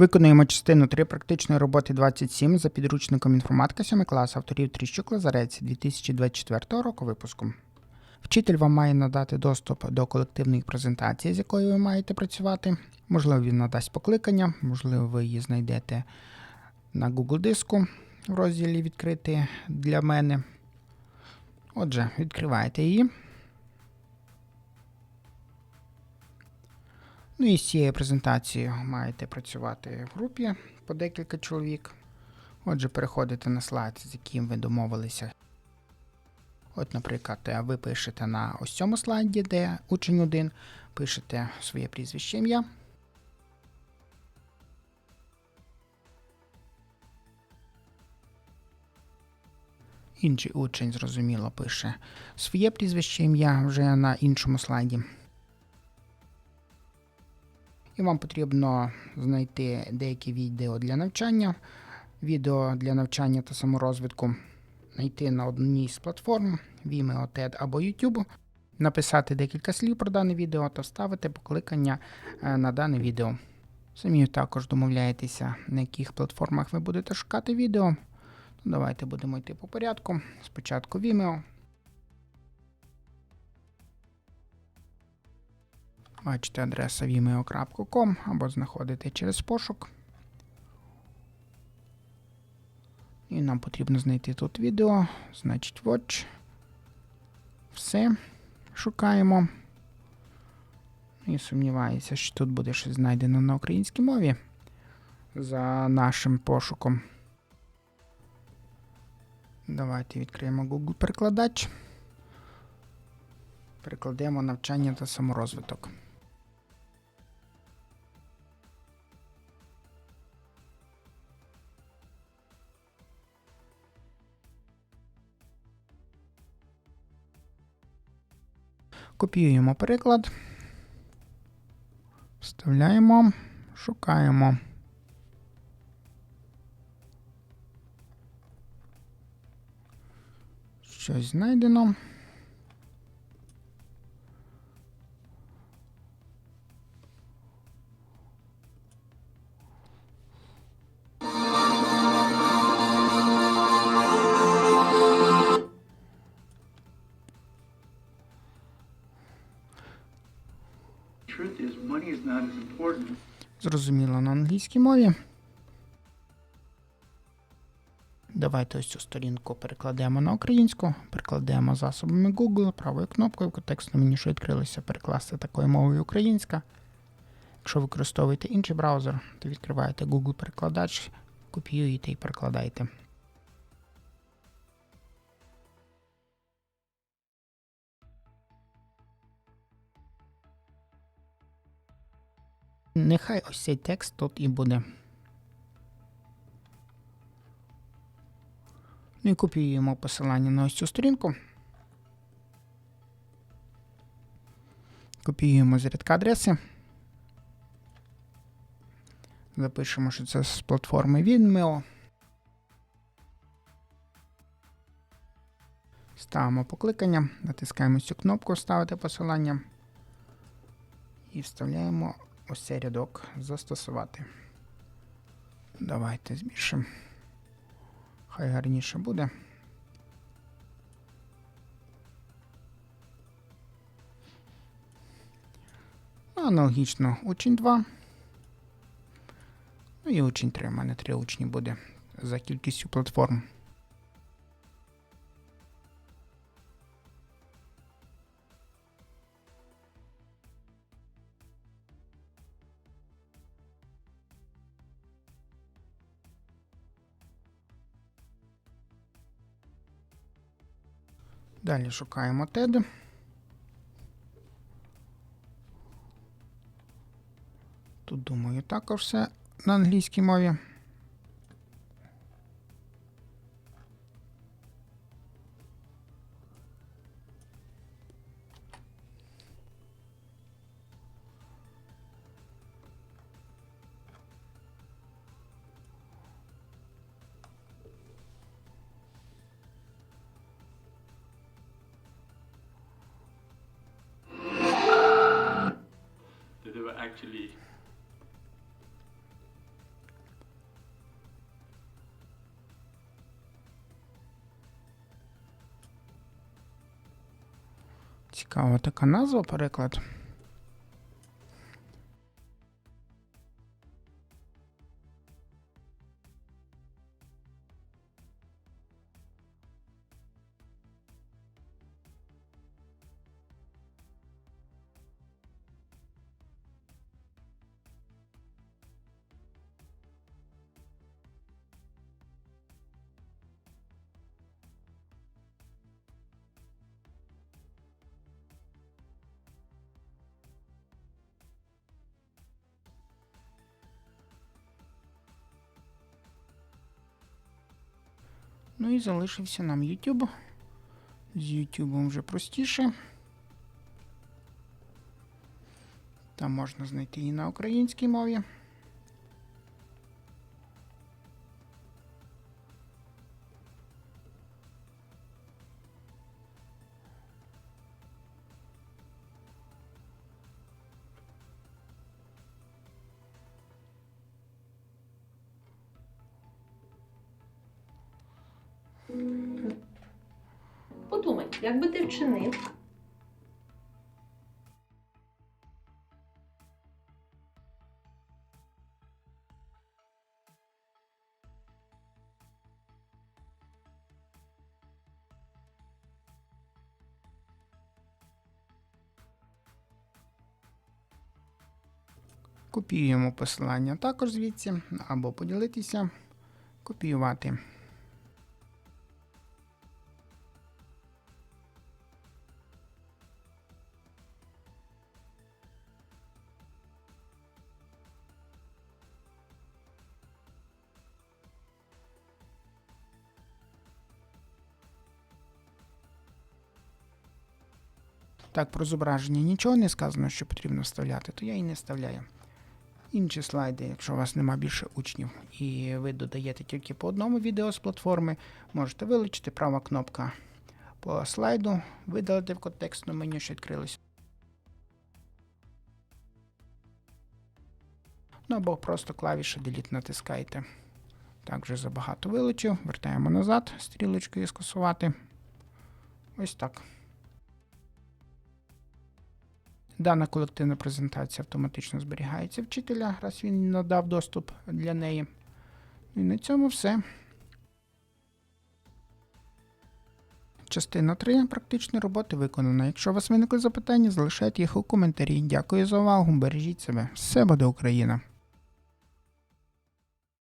Виконуємо частину 3 практичної роботи 27 за підручником інформатика 7 клас авторів Тріщук Лазарець 2024 року випуску. Вчитель вам має надати доступ до колективної презентації, з якою ви маєте працювати. Можливо, він надасть покликання, можливо, ви її знайдете на Google диску в розділі Відкрити для мене. Отже, відкриваєте її. Ну і з цією презентацією маєте працювати в групі по декілька чоловік. Отже, переходите на слайд, з яким ви домовилися. От, наприклад, ви пишете на ось цьому слайді, де учень 1, пишете своє прізвище ім'я. Інший учень, зрозуміло, пише своє прізвище ім'я вже на іншому слайді. І вам потрібно знайти деякі відео для навчання, відео для навчання та саморозвитку, знайти на одній з платформ Vimeo, TED або YouTube, написати декілька слів про дане відео та вставити покликання е, на дане відео. Самі також домовляєтеся, на яких платформах ви будете шукати відео. Ну, давайте будемо йти по порядку. Спочатку Vimeo. Бачите адреса vimeo.com або знаходите через пошук. І нам потрібно знайти тут відео, значить Watch. Все. Шукаємо. І сумніваюся, що тут буде щось знайдено на українській мові за нашим пошуком. Давайте відкриємо Google перекладач. Перекладемо навчання та саморозвиток. Копіюємо приклад. Вставляємо, шукаємо. Щось знайдено. Зрозуміло на англійській мові. Давайте ось цю сторінку перекладемо на українську, перекладемо засобами Google правою кнопкою в мені що відкрилося, перекласти такою мовою українська. Якщо використовуєте інший браузер, то відкриваєте Google перекладач, копіюєте і перекладаєте. Нехай ось цей текст тут і буде. Ну і копіюємо посилання на ось цю сторінку. Копіюємо з рядка адреси. Запишемо, що це з платформи Vimeo. Ставимо покликання, натискаємо цю кнопку Вставити посилання і вставляємо ось цей рядок застосувати. Давайте збільшимо. Хай гарніше буде. Аналогічно учень 2. Ну і учень 3. У мене 3 учні буде за кількістю платформ. Далі шукаємо TED. Тут, думаю, також все на англійській мові. Цікава така назва, переклад. Ну і залишився нам YouTube. З YouTube вже простіше. Там можна знайти і на українській мові. Подумай, як би ти вчинив? Копіюємо посилання також звідси, або поділитися, копіювати. Так, про зображення нічого не сказано, що потрібно вставляти, то я і не вставляю. Інші слайди, якщо у вас нема більше учнів, і ви додаєте тільки по одному відео з платформи, можете вилучити права кнопка по слайду, видалити в контекстну меню, що відкрилось. Ну або просто клавіша Delete натискаєте. Так, вже забагато вилучив. Вертаємо назад, стрілочкою скасувати. Ось так. Дана колективна презентація автоматично зберігається вчителя, раз він надав доступ для неї. І на цьому все. Частина 3 практичної роботи виконана. Якщо у вас виникли запитання, залишайте їх у коментарі. Дякую за увагу. Бережіть себе. Все буде Україна!